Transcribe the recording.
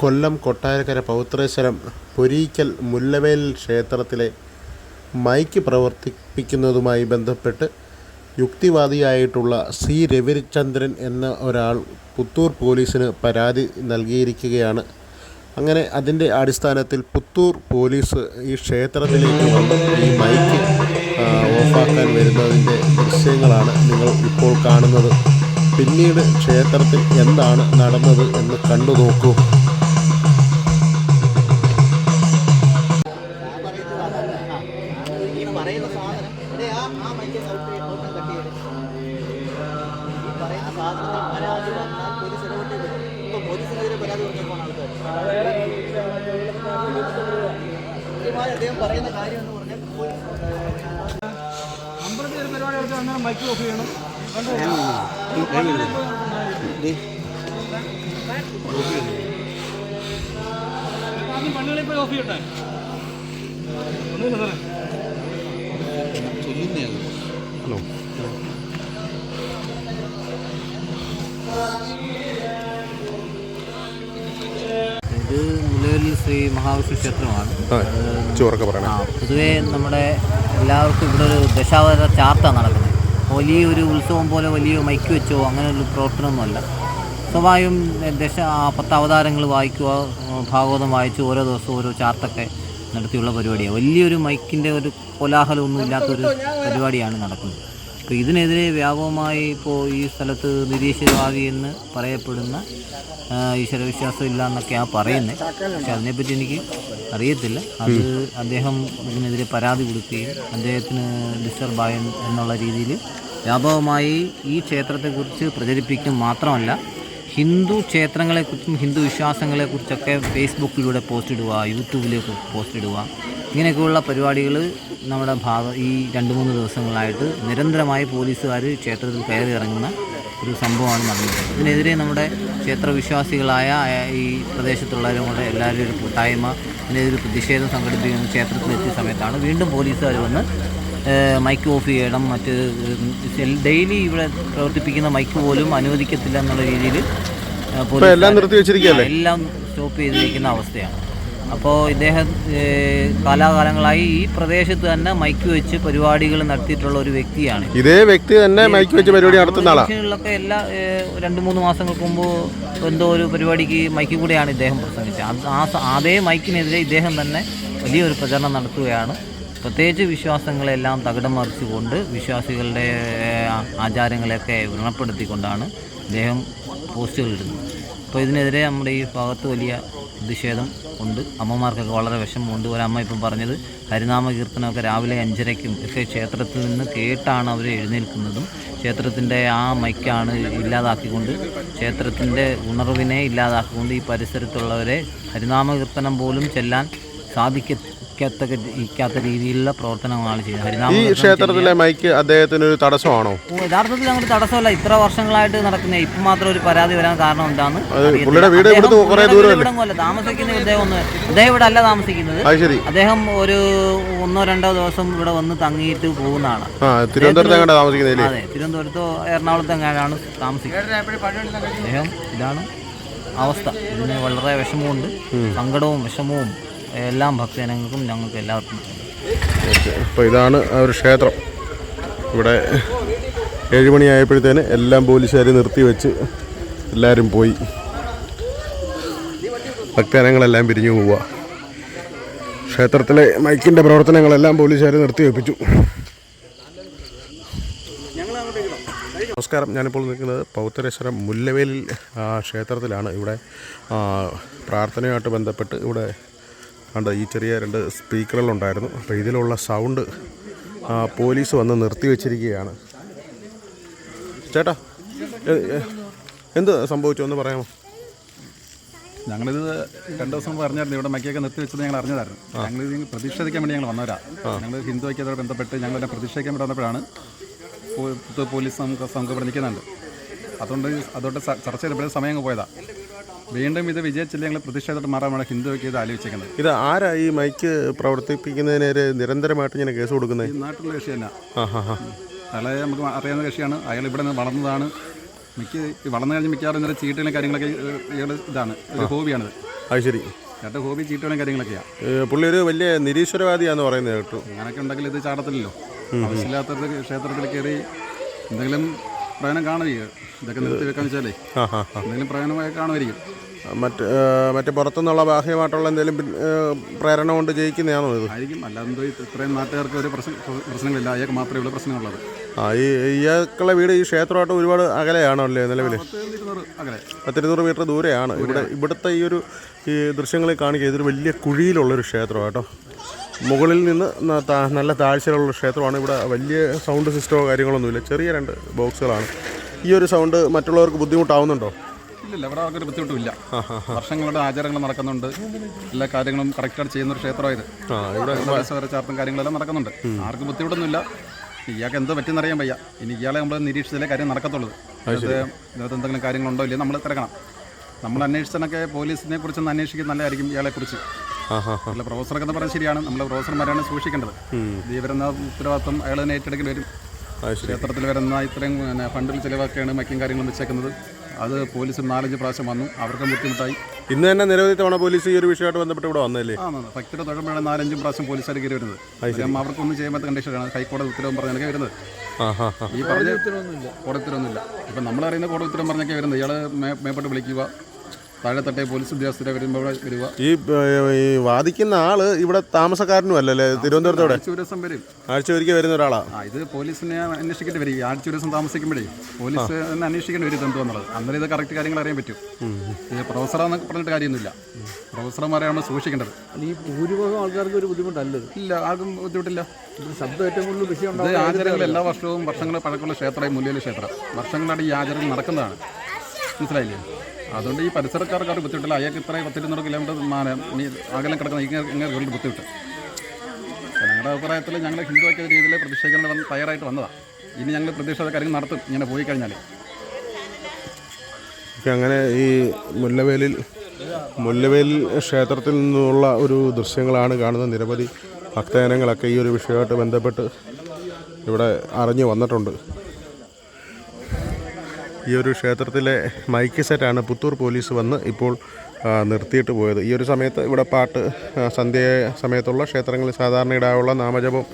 കൊല്ലം കൊട്ടാരക്കര പൗത്രേശ്വരം പൊരീക്കൽ മുല്ലവേൽ ക്ഷേത്രത്തിലെ മൈക്ക് പ്രവർത്തിപ്പിക്കുന്നതുമായി ബന്ധപ്പെട്ട് യുക്തിവാദിയായിട്ടുള്ള സി രവിചന്ദ്രൻ എന്ന ഒരാൾ പുത്തൂർ പോലീസിന് പരാതി നൽകിയിരിക്കുകയാണ്. അങ്ങനെ അതിന്റെ അടിസ്ഥാനത്തിൽ പുത്തൂർ പോലീസ് ഈ ക്ഷേത്രത്തിലേക്ക് വന്ന് ഈ മൈക്ക് ഓഫാക്കാൻ വരുന്നതിന്റെ ദൃശ്യങ്ങളാണ് നിങ്ങൾ ഇപ്പോൾ കാണുന്നത്. പിന്നീട് ക്ഷേത്രത്തിൽ എന്താണ് നടന്നത് എന്ന് കണ്ടു നോക്കൂ. പോലീസ് ഇടപെട്ട് വരും ഇപ്പൊ പോലീസിനെതിരെ പരാതി കൊടുക്കാൻ ആൾക്കാർ കൃത്യമായി അദ്ദേഹം പറയുന്ന കാര്യം എന്ന് പറഞ്ഞാൽ അമ്പലത്തിൽ ഒരു പരിപാടി വെച്ചാൽ അന്നേരം മൈക്ക് ഓഫ് ചെയ്യണം ആദ്യം പള്ളികളിൽ പോയി ഓഫ് ചെയ്യട്ടെ ഒന്നുമില്ല ഹലോ മുലവേലിൽ ശ്രീ മഹാവിഷ്ണു ക്ഷേത്രമാണ്. ചോറൊക്കെ പറയണേ. ആ പൊതുവേ നമ്മുടെ എല്ലാവർക്കും ഇവിടെ ഒരു ദശാവതാര ചാർത്താണ് നടക്കുന്നത്. വലിയ ഒരു ഉത്സവം പോലെ വലിയ മൈക്ക് വെച്ചോ അങ്ങനെ ഒരു പ്രവർത്തനമൊന്നുമല്ല സ്വാഭാവികം ദശ പത്ത് അവതാരങ്ങൾ വായിക്കുക ഭാഗവതം വായിച്ച് ഓരോ ദിവസവും ഓരോ ചാർത്തൊക്കെ നടത്തിയുള്ള പരിപാടിയാണ് വലിയൊരു മൈക്കിന്റെ ഒരു കോലാഹലമൊന്നും ഇല്ലാത്തൊരു പരിപാടിയാണ് നടക്കുന്നത്. അപ്പോൾ ഇതിനെതിരെ വ്യാപകമായി ഇപ്പോൾ ഈ സ്ഥലത്ത് നിരീശ്വരവാദി എന്ന് പറയപ്പെടുന്ന ഈശ്വരവിശ്വാസം ഇല്ല എന്നൊക്കെയാണ് പറയുന്നത് പക്ഷെ അതിനെപ്പറ്റി എനിക്ക് അറിയത്തില്ല. അത് അദ്ദേഹം ഇതിനെതിരെ പരാതി കൊടുക്കുകയും അദ്ദേഹത്തിന് ഡിസ്റ്റർബായ എന്നുള്ള രീതിയിൽ വ്യാപകമായി ഈ ക്ഷേത്രത്തെക്കുറിച്ച് പ്രചരിപ്പിക്കും മാത്രമല്ല ഹിന്ദു ക്ഷേത്രങ്ങളെക്കുറിച്ചും ഹിന്ദു വിശ്വാസങ്ങളെക്കുറിച്ചൊക്കെ ഫേസ്ബുക്കിലൂടെ പോസ്റ്റ് ഇടുക യൂട്യൂബിലേക്ക് പോസ്റ്റ് ഇടുക ഇങ്ങനെയൊക്കെയുള്ള പരിപാടികൾ നമ്മുടെ ഭാഗം ഈ രണ്ട് മൂന്ന് ദിവസങ്ങളായിട്ട് നിരന്തരമായി പോലീസുകാർ ക്ഷേത്രത്തിൽ കയറി ഇറങ്ങുന്ന ഒരു സംഭവമാണ് നടന്നത്. ഇതിനെതിരെ നമ്മുടെ ക്ഷേത്രവിശ്വാസികളായ ഈ പ്രദേശത്തുള്ളവരും കൂടെ എല്ലാവരും ഒരു കൂട്ടായ്മ ഇതിനെതിരെ പ്രതിഷേധം സംഘടിപ്പിക്കുന്ന ക്ഷേത്രത്തിലെത്തിയ സമയത്താണ് വീണ്ടും പോലീസുകാർ വന്ന് മൈക്ക് ഓഫ് ചെയ്യണം. മറ്റ് ഡെയിലി ഇവിടെ പ്രവർത്തിപ്പിക്കുന്ന മൈക്ക് പോലും അനുവദിക്കത്തില്ല എന്നുള്ള രീതിയിൽ എല്ലാം നിർത്തി വെച്ചിരിക്കുകയല്ലേ? എല്ലാം സ്റ്റോപ്പ് ചെയ്തിരിക്കുന്ന അവസ്ഥയാണ്. അപ്പോൾ ഇദ്ദേഹം കാലാകാലങ്ങളായി ഈ പ്രദേശത്ത് തന്നെ മൈക്ക് വെച്ച് പരിപാടികൾ നടത്തിയിട്ടുള്ള ഒരു വ്യക്തിയാണ്. ഇതേ വ്യക്തി തന്നെ മൈക്ക് വെച്ച് പരിപാടി നടത്തുന്ന ആളാണ് എല്ലാ രണ്ട് മൂന്ന് മാസങ്ങൾക്ക് മുമ്പ് എന്തോ ഒരു പരിപാടിക്ക് മൈക്ക് കൂടെയാണ് ഇദ്ദേഹം പ്രസംഗിച്ചത്. ആ അതേ മൈക്കിനെതിരെ ഇദ്ദേഹം തന്നെ വലിയൊരു പ്രചരണം നടത്തുകയാണ്. പ്രത്യേകിച്ച് വിശ്വാസങ്ങളെല്ലാം തകിടം മറിച്ചുകൊണ്ട് വിശ്വാസികളുടെ ആചാരങ്ങളെയൊക്കെ വ്രണപ്പെടുത്തിക്കൊണ്ടാണ് ഇദ്ദേഹം പോസ്റ്റുകൾ ഇടുന്നത്. അപ്പോൾ ഇതിനെതിരെ നമ്മുടെ ഈ ഭാഗത്ത് വലിയ പ്രതിഷേധം ഉണ്ട്. അമ്മമാർക്കൊക്കെ വളരെ വിഷമമുണ്ട്. ഒരമ്മ ഇപ്പം പറഞ്ഞത് ഹരിനാമ കീർത്തനമൊക്കെ രാവിലെ അഞ്ചരയ്ക്കും ഒക്കെ ക്ഷേത്രത്തിൽ നിന്ന് കേട്ടാണ് അവർ എഴുന്നേൽക്കുന്നതും. ക്ഷേത്രത്തിന്റെ ആ മൈക്കാണ് ഇല്ലാതാക്കിക്കൊണ്ട് ക്ഷേത്രത്തിന്റെ ഉണർവിനെ ഇല്ലാതാക്കിക്കൊണ്ട് ഈ പരിസരത്തുള്ളവരെ ഹരിനാമ കീർത്തനം പോലും ചെല്ലാൻ സാധിക്കത്തക്ക ഇരിക്കാത്ത രീതിയിലുള്ള പ്രവർത്തനമാണ് ചെയ്യുന്നത് ഹരിനാമ ഈ ക്ഷേത്രത്തിലെ മൈക്ക് അദ്ദേഹത്തിന് ഒരു തടസ്സമാണോ? യഥാർത്ഥത്തിൽ അങ്ങോട്ട് തടസ്സമല്ല. ഇത്ര വർഷങ്ങളായിട്ട് നടക്കുന്ന ഇപ്പം മാത്രം ഒരു പരാതി വരാൻ കാരണം എന്താണ് പുള്ളിയുടെ വീട് അദ്ദേഹം ഇവിടുന്ന് കുറേ ദൂരമല്ലേ? താമസിക്കുന്ന ഇദ്ദേഹം ഒന്ന് ഇദ്ദേഹം ഇവിടെ അല്ല താമസിക്കുന്നത്. അത് ശരി. അദ്ദേഹം ഒരു ഒന്നോ രണ്ടോ ദിവസം ഇവിടെ വന്ന് തങ്ങിയിട്ട് പോകുന്നതാണ്. ആ തിരുവനന്തപുരത്ത് താമസിക്കുന്നില്ലേ അതെ തിരുവനന്തപുരത്തോ എറണാകുളത്തോ എങ്ങനെയാണ് താമസിക്കുന്നത്. അദ്ദേഹം ഇതാണ് അവസ്ഥ. ഇതിന് വളരെ വിഷമമുണ്ട്. സങ്കടവും വിഷമവും എല്ലാം ഭക്തജനങ്ങൾക്കും ഞങ്ങൾക്ക് എല്ലാവർക്കും. അപ്പോൾ ഇതാണ് ആ ഒരു ക്ഷേത്രം. ഇവിടെ ഏഴ് മണിയായപ്പോഴത്തേന് എല്ലാം പോലീസുകാർ നിർത്തി വെച്ച് എല്ലാവരും പോയി. ഭക്തജനങ്ങളെല്ലാം പിരിഞ്ഞു പോവുക. ക്ഷേത്രത്തിലെ മൈക്കിന്റെ പ്രവർത്തനങ്ങളെല്ലാം പോലീസുകാർ നിർത്തി വെപ്പിച്ചു. നമസ്കാരം. ഞാനിപ്പോൾ നിൽക്കുന്നത് പൗത്തരേശ്വരം മുല്ലവേലിൽ ക്ഷേത്രത്തിലാണ്. ഇവിടെ പ്രാർത്ഥനയുമായിട്ട് ബന്ധപ്പെട്ട് ഇവിടെ കണ്ട ഈ ചെറിയ രണ്ട് സ്പീക്കറുകളുണ്ടായിരുന്നു. അപ്പോൾ ഇതിലുള്ള സൗണ്ട് പോലീസ് വന്ന് നിർത്തി വെച്ചിരിക്കുകയാണ്. ചേട്ടാ എന്ത് സംഭവിച്ചു? ഒന്ന് പറയാമോ? ഞങ്ങളിത് രണ്ടു ദിവസം പറഞ്ഞായിരുന്നു ഇവിടെ മക്കിയൊക്കെ നിർത്തി വെച്ചത് ഞങ്ങൾ അറിഞ്ഞതായിരുന്നു. ഞങ്ങൾ ഇത് പ്രതിഷേധിക്കാൻ വേണ്ടി ഞങ്ങൾ വന്നവരാ. ഞങ്ങൾ ഹിന്ദു ഐക്യതയോട് ബന്ധപ്പെട്ട് ഞങ്ങൾ എന്നെ പ്രതിഷേധിക്കാൻ വേണ്ടി വന്നപ്പോഴാണ് പോലീസ് നമുക്ക് സംഘം ഇവിടെ നിൽക്കുന്നുണ്ട്. അതുകൊണ്ട് അതോട്ട് ചർച്ച ചെയ്തപ്പോഴേ സമയം അങ്ങ് പോയതാ. വീണ്ടും ഇത് വിജയിച്ചില്ല ഞങ്ങൾ പ്രതിഷേധത്തോട് മാറാൻ ഹിന്ദുവൊക്കെ ഇത് ആലോചിക്കുന്നത് ഇത് ആരാ ഈ മൈക്ക് പ്രവർത്തിപ്പിക്കുന്നതിനെതിരെ നിരന്തരമായിട്ട് ഇങ്ങനെ കേസ് കൊടുക്കുന്നത്? ഈ നാട്ടിലുള്ള കക്ഷി തന്നെ. അയാളെ നമുക്ക് അറിയാവുന്ന കക്ഷിയാണ്. അയാൾ ഇവിടെ നിന്ന് വളർന്നതാണ്. മിക്ക ഈ വളർന്നു കഴിഞ്ഞ് മിക്കവാറും ഇന്നലെ ചീട്ടുകളും കാര്യങ്ങളൊക്കെ ഇയാൾ ഇതാണ്. ഒരു ഹോബിയാണിത്. അത് ശരി. ചേട്ടൻ ഹോബി ചീട്ടുകളും കാര്യങ്ങളൊക്കെയാണ് ഏ, പുള്ളി ഒരു വലിയ നിരീശ്വരവാദിയാന്ന് പറയുന്നത് കേട്ടു. അങ്ങനെയൊക്കെ ഉണ്ടെങ്കിൽ ഇത് ചാടത്തില്ലല്ലോ. ആവശ്യമില്ലാത്ത ക്ഷേത്രത്തിൽ കയറി എന്തെങ്കിലും പ്രയോജനം കാണുകയോ ഇതൊക്കെ നിർത്തി വെക്കാന്ന് വെച്ചാലേ. ആ ഹാ ഹാ. എന്തെങ്കിലും പ്രയോജനമായി കാണുമായിരിക്കും. മറ്റ് മറ്റേ പുറത്തുനിന്നുള്ള ബാഹ്യമായിട്ടുള്ള എന്തെങ്കിലും പ്രേരണ കൊണ്ട് ജയിക്കുന്നതാണോ ഇത്? ആയിരിക്കും. അല്ലാതെ ഇത്രയും നാട്ടുകാർക്ക് ഒരു പ്രശ്നം പ്രശ്നങ്ങളില്ല. അയാൾക്ക് മാത്രമേ ഉള്ളൂ പ്രശ്നമുള്ളത് ആ ഈ ഇയാൾക്കുള്ള വീട് ഈ ക്ഷേത്രമായിട്ട് ഒരുപാട് അകലെയാണോ അല്ലേ നിലവിൽ പത്തിരുന്നൂറ് മീറ്റർ ദൂരെയാണ്. ഇവിടെ ഇവിടുത്തെ ഈ ഒരു ഈ ദൃശ്യങ്ങളിൽ കാണിക്കുക ഇതൊരു വലിയ കുഴിയിലുള്ളൊരു ക്ഷേത്രമാണ് കേട്ടോ മുകളിൽ നിന്ന് നല്ല താഴ്ചയിലുള്ള ക്ഷേത്രമാണ്. ഇവിടെ വലിയ സൗണ്ട് സിസ്റ്റമോ കാര്യങ്ങളൊന്നുമില്ല. ചെറിയ രണ്ട് ബോക്സുകളാണ്. ഈ ഒരു സൗണ്ട് മറ്റുള്ളവർക്ക് ബുദ്ധിമുട്ടാവുന്നുണ്ടോ? ഇല്ലില്ല ഇവിടെ ആർക്കൊരു ബുദ്ധിമുട്ടില്ല വർഷങ്ങളുടെ ആചാരങ്ങൾ നടക്കുന്നുണ്ട്. എല്ലാ കാര്യങ്ങളും കറക്റ്റായിട്ട് ചെയ്യുന്ന ഒരു ക്ഷേത്രമായത് ഇവിടെ ചാർത്തും കാര്യങ്ങളെല്ലാം നടക്കുന്നുണ്ട്. ആർക്കും ബുദ്ധിമുട്ടൊന്നുമില്ല. ഇയാൾക്ക് എന്ത് പറ്റിയെന്നറിയാൻ വയ്യ. ഇനി ഇയാളെ നമ്മൾ നിരീക്ഷിച്ചാലേ കാര്യം നടക്കത്തുള്ളൂ. ഇതിനകത്ത് എന്തെങ്കിലും കാര്യങ്ങളുണ്ടോ ഇല്ലയോ നമ്മൾ തിരക്കണം. നമ്മൾ അന്വേഷിച്ചതിനൊക്കെ പോലീസിനെ കുറിച്ചൊന്ന് അന്വേഷിക്കുന്ന നല്ലതായിരിക്കും ഇയാളെ കുറിച്ച്. നല്ല അല്ല പ്രൊഫസറൊക്കെ പറയാൻ പറഞ്ഞാൽ ശരിയാണ്. നമ്മൾ പ്രൊഫസർമാരാണ് സൂക്ഷിക്കേണ്ടത്. ഇവരുന്ന വരുന്ന ഉത്തരവാദിത്വം അയാൾ തന്നെ ഏറ്റെടുക്കേണ്ടി വരും. ക്ഷേത്രത്തിൽ വരുന്ന ഇത്രയും ഫണ്ടിൽ ചിലവാക്കിയാണ് മറ്റും കാര്യങ്ങളും വെച്ചേക്കുന്നത്. അത് പോലീസ് നാലഞ്ച് പ്രാവശ്യം വന്നു. അവർക്കും ബുദ്ധിമുട്ടായി. ഇന്ന് തന്നെ നിരവധി തവണ പോലീസ് ഈ ഒരു വിഷയമായിട്ട് ബന്ധപ്പെട്ട് ഇവിടെ വന്നല്ലേ ആ ഭക്തിയുടെ തൊഴുമ്പോഴാണ് നാലഞ്ചും പ്രാവശ്യം പോലീസുകാർ കയറി വരുന്നത്. അവർക്കൊന്നും ചെയ്യാൻ പറ്റാത്ത കണ്ടീഷനാണ് ഹൈക്കോടതി ഉത്തരവും പറഞ്ഞൊക്കെ വരുന്നത്. ഈ പറഞ്ഞ ഉത്തരവൊന്നുമില്ല കോടതി ഉത്തരവൊന്നുമില്ല. ഇപ്പം നമ്മളറിയുന്ന കോടതി ഉത്തരം പറഞ്ഞൊക്കെ വരുന്നത്. ഇയാൾ മേപ്പോട്ട് വിളിക്കുക. താഴെ തട്ടേ പോലീസ് ഉദ്യോഗസ്ഥരെ വരുമ്പോൾ വരിക. ഈ ഈ വാദിക്കുന്ന ആൾ ഇവിടെ താമസക്കാരനും അല്ലല്ലേ തിരുവനന്തപുരത്തോടെ? ആഴ്ച ഒരു ദിവസം വരും. ആഴ്ച ഒരിക്കൽ വരുന്ന ഒരാളാണ് ആ ഇത് പോലീസിനെ അന്വേഷിക്കേണ്ടി വരും ഈ ആഴ്ച ഒരു ദിവസം താമസിക്കുമ്പോഴേ പോലീസ് തന്നെ അന്വേഷിക്കേണ്ടി വരും ഇത് എന്തുവെന്നുള്ളത് അന്നേരം ഇത് കറക്റ്റ് കാര്യങ്ങൾ അറിയാൻ പറ്റും. ഇത് പ്രൊഫസറാന്നൊക്കെ പറഞ്ഞിട്ട് കാര്യമൊന്നുമില്ല. പ്രൊഫസർമാരെ നമ്മൾ സൂക്ഷിക്കേണ്ടത് ഈ ഭൂരിഭാഗം ആൾക്കാർക്ക് ഒരു ബുദ്ധിമുട്ടല്ലത്? ഇല്ല ആർക്കും ബുദ്ധിമുട്ടില്ല. ശബ്ദം ഏറ്റവും കൂടുതൽ വിഷയം ഇത് ആചാരങ്ങൾ എല്ലാ വർഷവും വർഷങ്ങൾ പഴക്കമുള്ള ക്ഷേത്രമായി മുല്ലയിലെ ക്ഷേത്രം. വർഷങ്ങളായിട്ട് ഈ ആചാരങ്ങൾ നടക്കുന്നതാണ്. മനസ്സിലായില്ലേ? അതുകൊണ്ട് ഈ പരിസരക്കാർക്ക് അവർ ബുദ്ധിമുട്ടില്ല. അയാൾക്ക് ഇത്രയും പത്തിരുന്നൂറ് കിലോമീറ്റർ മാന ഇനി അകലം കിടക്കുന്ന ഇങ്ങനെ ഒരു ബുദ്ധിമുട്ട്. ഞങ്ങളുടെ അഭിപ്രായത്തിൽ ഞങ്ങൾ ഹിന്ദു വയ്ക്കുന്ന രീതിയിൽ പ്രതിഷേധങ്ങൾ വന്ന് തയ്യാറായിട്ട് വന്നതാണ് ഇനി ഞങ്ങൾ പ്രതിഷേധ കാര്യങ്ങൾ നടത്തും ഇങ്ങനെ പോയി കഴിഞ്ഞാൽ അങ്ങനെ ഈ മുല്ലവേലിൽ മുല്ലവേലിൽ ക്ഷേത്രത്തിൽ നിന്നുള്ള ഒരു ദൃശ്യങ്ങളാണ് കാണുന്ന നിരവധി ഭക്തജനങ്ങളൊക്കെ ഈ ഒരു വിഷയമായിട്ട് ബന്ധപ്പെട്ട് ഇവിടെ അറിഞ്ഞു വന്നിട്ടുണ്ട്. ഈ ഒരു ക്ഷേത്രത്തിലെ മൈക്ക് സെറ്റാണ് പുത്തൂർ പോലീസ് വന്ന് ഇപ്പോൾ നിർത്തിയിട്ട് പോയത്. ഈ ഒരു സമയത്ത് ഇവിടെ പാട്ട് സന്ധ്യ സമയത്തുള്ള ക്ഷേത്രങ്ങളിൽ സാധാരണ ഇടാനുള്ള നാമജപം